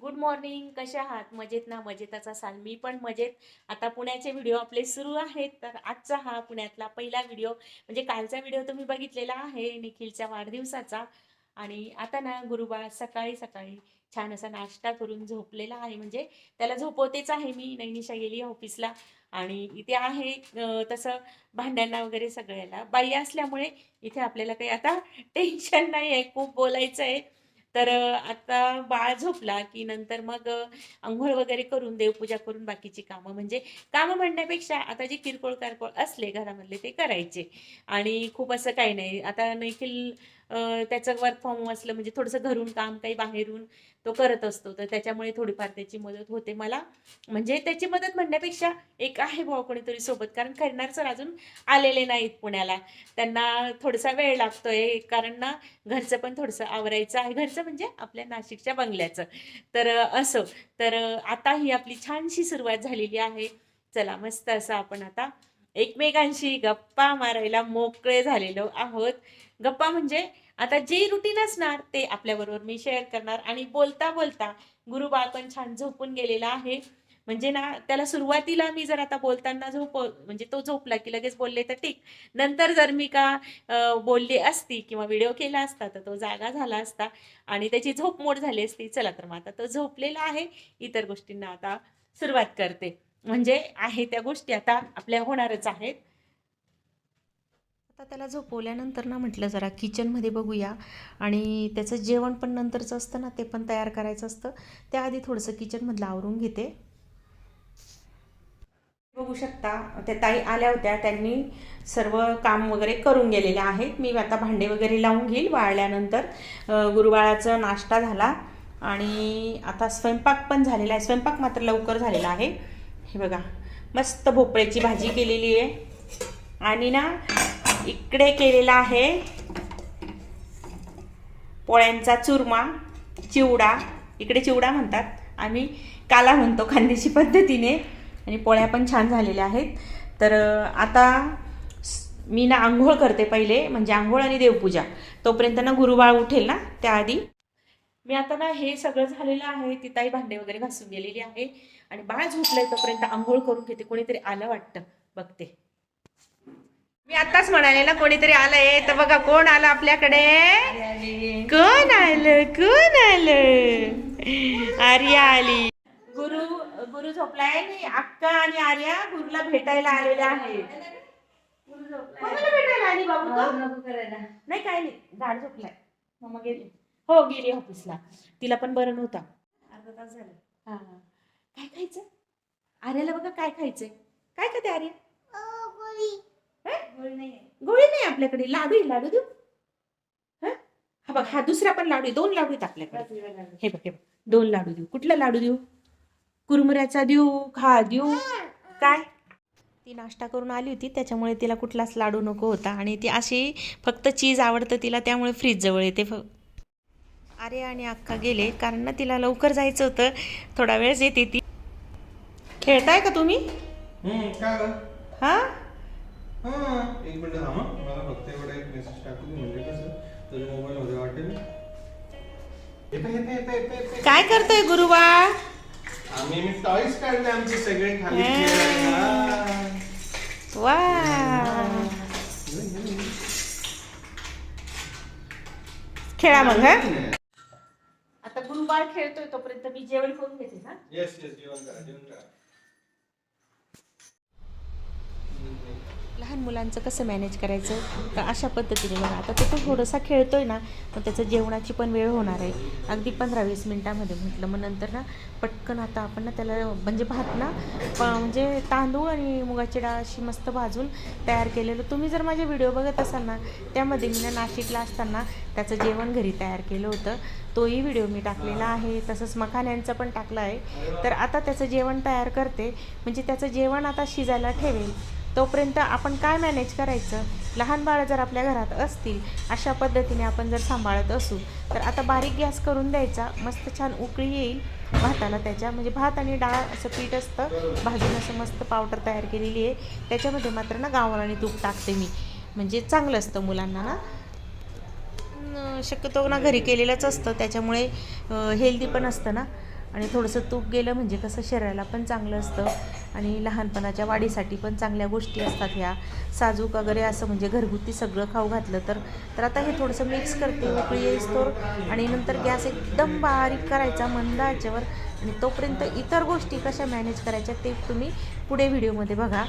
Good morning कशा आहात? मजेत ना? मजेतच असाल मी पण मजेत. आता पुण्याचे व्हिडिओ आपले सुरू आहेत. तर आजचा हा पुण्यातला पहिला व्हिडिओ म्हणजे कालचा व्हिडिओ तुम्ही बघितलेला आहे निखिलच्या वाढदिवसाचा. आणि आता ना गुरुबाळ सकाळी सकाळी छान असा नाश्ता करून झोपलेला आहे. म्हणजे त्याला झोपवतेच आहे मी. नैनिशा गेली ऑफिसला. आणि इथे आहे तसं भांड्यांना वगैरे सगळ्याला. बाई असल्यामुळे इथे आपल्याला काही आता टेन्शन नाही आहे खूप बोलायचं आहे तर आता बाळ झोपला की नंतर मग आंघोळ वगैरे करून देवपूजा करून बाकीची कामं. म्हणजे कामं म्हणण्यापेक्षा आता जे किरकोळ कारकोळ असले घरामधले ते करायचे. आणि खूप असं काही नाही. आता निखिल त्याचं वर्क फ्रॉम होम असलं म्हणजे थोडंसं घरून काम काही बाहेरून तो करत असतो. तर त्याच्यामुळे थोडीफार त्याची मदत होते मला. म्हणजे त्याची मदत म्हणण्यापेक्षा एक आहे भाऊ कोणीतरी सोबत. कारण करणार सर अजून आलेले नाहीत पुण्याला. त्यांना थोडासा वेळ लागतोय. कारण ना घरचं पण थोडंसं आवरायचं आहे. घरचं म्हणजे आपल्या नाशिकच्या बंगल्याचं. तर असं. तर आता ही आपली छानशी सुरुवात झालेली आहे. चला मस्त असं आपण आता एकमेकांशी गप्पा मारायला मोकळे झालेलो आहोत. गप्पा म्हणजे आता जे रुटीन असणार ते आपल्याबरोबर मी शेअर करणार आणि बोलता बोलता गुरुबाळ पण छान झोपून गेलेला आहे. म्हणजे ना त्याला सुरुवातीला मी जर आता बोलताना झोप म्हणजे तो झोपला की लगेच बोलले तर ठीक. नंतर जर मी का बोलली असती किंवा व्हिडिओ केला असता तर तो जागा झाला असता आणि त्याची झोप मोड झाली असती. चला तर मग आता तो झोपलेला आहे. इतर गोष्टींना आता सुरुवात करते. म्हणजे आहे त्या गोष्टी आता आपल्या होणारच आहेत. आता त्याला झोपवल्यानंतर ना म्हटलं जरा किचनमध्ये बघूया. आणि त्याचं जेवण पण नंतरचं असतं ना ते पण तयार करायचं असतं. त्याआधी थोडंसं किचनमधलं आवरून घेते. बघू शकता त्या ताई आल्या होत्या. त्यांनी सर्व काम वगैरे करून गेलेले आहेत. मी आता भांडे वगैरे लावून घेईल. वाळल्यानंतर गुरुवाळाचा नाश्ता झाला. आणि आता स्वयंपाक पण झालेला आहे. स्वयंपाक मात्र लवकर झालेला आहे. हे बघा मस्त भोपळ्याची भाजी केलेली आहे. आणि ना इकडे केलेला आहे पोळ्यांचा चुरमा चिवडा. इकडे चिवडा म्हणतात. आम्ही काला म्हणतो खानदेशी पद्धतीने. आणि पोळ्या पण छान झालेल्या आहेत. तर आता मी ना आंघोळ करते पहिले म्हणजे आंघोळ आणि देवपूजा. तोपर्यंत ना गुरुबाळ उठेल ना त्याआधी. मी आता ना हे सगळं झालेलं आहे तिथाही भांडे वगैरे घासून गेलेली आहे. आणि बाळ झोपलंय तोपर्यंत आंघोळ करून घेते कोणीतरी आलं वाटतं बघते. मी आताच म्हणाले ना कोणीतरी आलंय तर बघा कोण आलं आपल्याकडे? कोण आलं कोण आलं? आर्या आली. गुरु गुरु झोपलाय? आणि अक्का आणि आर्या गुरुला भेटायला आलेल्या आहेत. कोणाला भेटायला आली बाबू? नाही काय नाही झाड झोपलाय. मग गेली. हो गेली ऑफिसला तिला पण बरं नव्हता. अर्धा तास झाला. हा. काय खायचं? आर्याला बघा काय खायचंय. काय खाते आर्या? गोळी. नाही आपल्याकडे. लाडू आहे लाडू देऊ. हं? बघ हा दुसरा पण लाडू दोन लाडू आहेत आपल्याकडे. हे बघ हे बघ. दोन लाडू देऊ. कुठला लाडू देऊ? कुरमुऱ्याचा देऊ खा देऊ? काय? ती नाश्ता करून आली होती. त्याच्यामुळे तिला कुठलाच लाडू नको होता. आणि ती अशी फक्त चीज आवडतं तिला. त्यामुळे फ्रीज जवळ येते. फ अरे आणि अक्का गेले. कारण ना तिला लवकर जायचं होतं. थोडा वेळच येते ती. खेळताय का तुम्ही? हम्म, काय गं? हा? हा, एक मिनिट थांब हं. मला फक्त एवढा एक मेसेज टाकू दे म्हणजे कसं तुझ्या मोबाईल मध्ये वाटेल. येते येते येते येते येते काय करतोय गुरुबाळ आम्ही मी टॉईस काढले आमचे सगळे खाली हा. खेळायला. वा. खेळा मग हा. आता गुरुबाळ खेळतोय तोपर्यंत मी जेवण करून घेते हा. येस येस जेवण करा जेवण करा. लहान मुलांचं कसं मॅनेज करायचं? तर अशा पद्धतीने बघा आता तो तो थोडासा खेळतोय ना मग त्याचं जेवणाची पण वेळ होणार आहे. अगदी पंधरा वीस मिनटामध्ये म्हटलं मग नंतर ना पटकन आता आपण ना त्याला म्हणजे भात ना म्हणजे तांदूळ आणि मुगाची डाळ अशी मस्त भाजून तयार केलेलं. तुम्ही जर माझे व्हिडिओ बघत असाल ना त्यामध्ये मी ना नाशिकला असताना त्याचं जेवण घरी तयार केलं होतं. तोही व्हिडिओ मी टाकलेला आहे तसंच मखाण्यांचं पण टाकलं आहे. तर आता त्याचं जेवण तयार करते. म्हणजे त्याचं जेवण आता शिजायला ठेवेल. तोपर्यंत आपण काय मॅनेज करायचं? लहान बाळं जर आपल्या घरात असतील अशा पद्धतीने आपण जर सांभाळत असू तर आता बारीक गॅस करून द्यायचा मस्त छान उकळी येईल भाताला त्याच्या म्हणजे भात आणि डाळ असं पीठ असतं भाजून असं मस्त पावडर तयार केलेली आहे. त्याच्यामध्ये मात्र ना गावण आणि तूप टाकते मी. म्हणजे चांगलं असतं मुलांना ना. शक्यतो ना घरी केलेलंच असतं त्याच्यामुळे हेल्दी पण असतं ना. आणि थोडंसं तूप गेलं म्हणजे कसं शरीराला पण चांगलं असतं. आणि लहानपणाच्या वाढीसाठी पण चांगल्या गोष्टी असतात ह्या. साजूक वगैरे असं म्हणजे घरगुती सगळं खाऊ घातलं तर तर आता हे थोडंसं मिक्स करते उकळी येईस्तोवर आणि नंतर गॅस एकदम बारीक करायचा मंद आचेवर. आणि तोपर्यंत इतर गोष्टी कशा मॅनेज करायच्या ते तुम्ही पुढे व्हिडिओमध्ये बघा.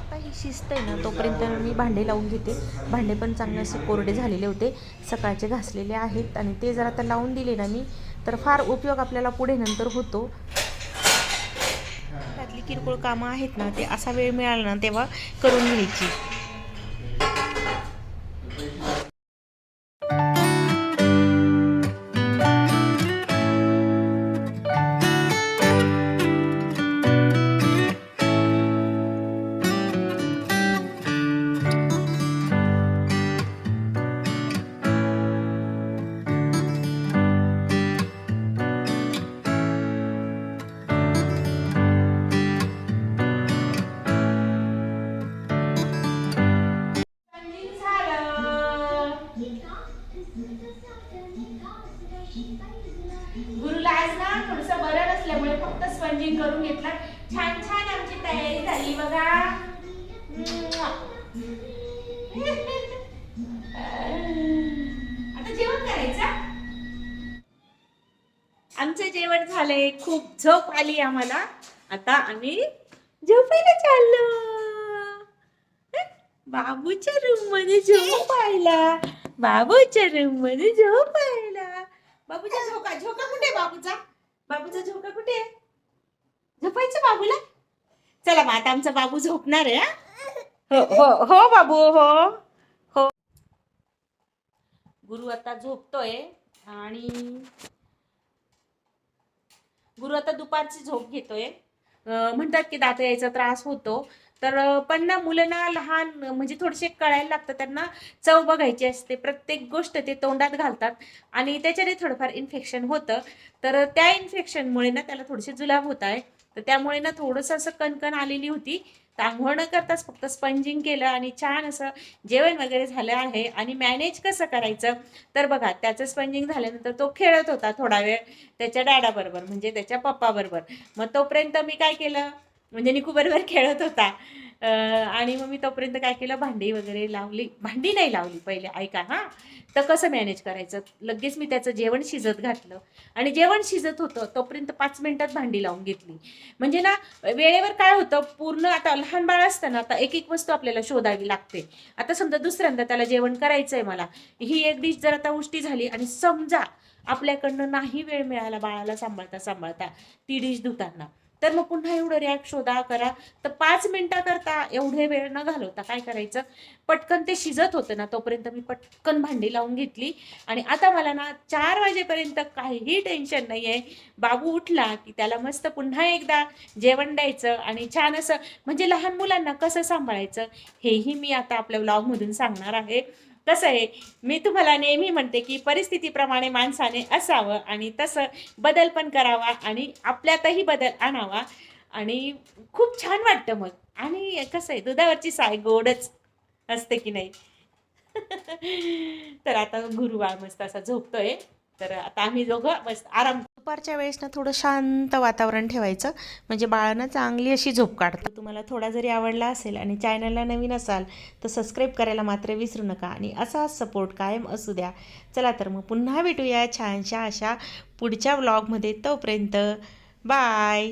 आता ही शिस्त आहे ना तोपर्यंत मी भांडे लावून घेते. भांडे पण चांगले असे कोरडे झालेले होते. सकाळचे घासलेले आहेत आणि ते जर आता लावून दिले ना मी तर फार उपयोग आपल्याला पुढे नंतर होतो. किरकोळ कामं आहेत ना ते असा वेळ मिळाला ना तेव्हा करून घ्यायची. गुरुला आज ना थोडस बरं नसल्यामुळे फक्त स्पंजिंग करून घेतलं. छान छान आमची तयारी झाली बघा. आता जेवण करायचं? आमचं जेवण झालंय. खूप झोप आली आम्हाला. आता आम्ही झोपायला चाललो. बाबूच्या रूममध्ये झोप आयला बाबूच्या रूममध्ये झोप आयला बाबूचा झोका झोका कुठे आहे बाबूचा? बाबूचा झोका कुठे आहे? झोपायचं बाबूला? चला मग आता आमचा बाबू झोपणार आहे हा? हो हो हो बाबू हो. हो. गुरु आता झोपतोय आणि गुरु आता दुपारची झोप घेतोय. म्हणतात की दात यायचा त्रास होतो. तर पण ना मुलांना लहान म्हणजे थोडेसे कळायला लागतं. त्यांना चव बघायची असते. प्रत्येक गोष्ट ते तोंडात घालतात. आणि त्याच्याने थोडंफार इन्फेक्शन होतं. तर त्या इन्फेक्शनमुळे ना त्याला थोडेसे जुलाब होत आहे तर त्यामुळे ना थोडंसं असं कणकण आलेली होती. तर आंघोळ न करताच फक्त स्पंजिंग केलं आणि छान असं जेवण वगैरे झालं आहे. आणि मॅनेज कसं करायचं? तर बघा त्याचं स्पंजिंग झाल्यानंतर तो खेळत होता थोडा वेळ त्याच्या डॅडाबरोबर म्हणजे त्याच्या पप्पाबरोबर मग तोपर्यंत मी काय केलं? म्हणजे निकू बरोबर खेळत होता. आणि मग मी तोपर्यंत काय केलं भांडी वगैरे लावली. भांडी नाही लावली पहिले ऐका हां. तर कसं मॅनेज करायचं? लगेच मी त्याचं जेवण शिजत घातलं. आणि जेवण शिजत होतं तोपर्यंत पाच मिनिटात भांडी लावून घेतली. म्हणजे ना वेळेवर काय होतं पूर्ण आता लहान बाळ असतं ना आता एक एक वस्तू आपल्याला शोधावी लागते. आता समजा दुसऱ्यांदा त्याला जेवण करायचं आहे मला. ही एक डिश जर आता उष्टी झाली आणि समजा आपल्याकडनं नाही वेळ मिळाला बाळाला सांभाळता सांभाळता ती डिश धुताना. तर मग पुन्हा एवढं रॅक शोधा करा. तर पाच मिनटाकरता एवढे वेळ न घालवता काय करायचं? पटकन ते शिजत होतं ना तोपर्यंत मी पटकन भांडी लावून घेतली. आणि आता मला ना चार वाजेपर्यंत काहीही टेन्शन नाही आहे बाबू उठला की त्याला मस्त पुन्हा एकदा जेवण द्यायचं आणि छान असं म्हणजे लहान मुलांना कसं सांभाळायचं हेही मी आता आपल्या ब्लॉगमधून सांगणार आहे. कसं आहे मी तुम्हाला नेहमी म्हणते की परिस्थितीप्रमाणे माणसाने असावं आणि तसं बदल पण करावा आणि आपल्यातही बदल आणावा आणि खूप छान वाटतं मग. आणि कसं आहे दुधावरची साय गोडच असते की नाही? तर आता गुरुवार मस्त असा झोपतोय. तर आता आम्ही दोघं मस्त आराम दुपारच्या वेळेस ना थोडं शांत वातावरण ठेवायचं. म्हणजे बाळांना चांगली अशी झोप काढतात. तुम्हाला थोडा जरी आवडला असेल आणि चॅनलला नवीन असाल तर सबस्क्राईब करायला मात्र विसरू नका आणि असाच सपोर्ट कायम असू द्या. चला तर मग पुन्हा भेटूया छानशा अशा पुढच्या व्लॉगमध्ये तोपर्यंत बाय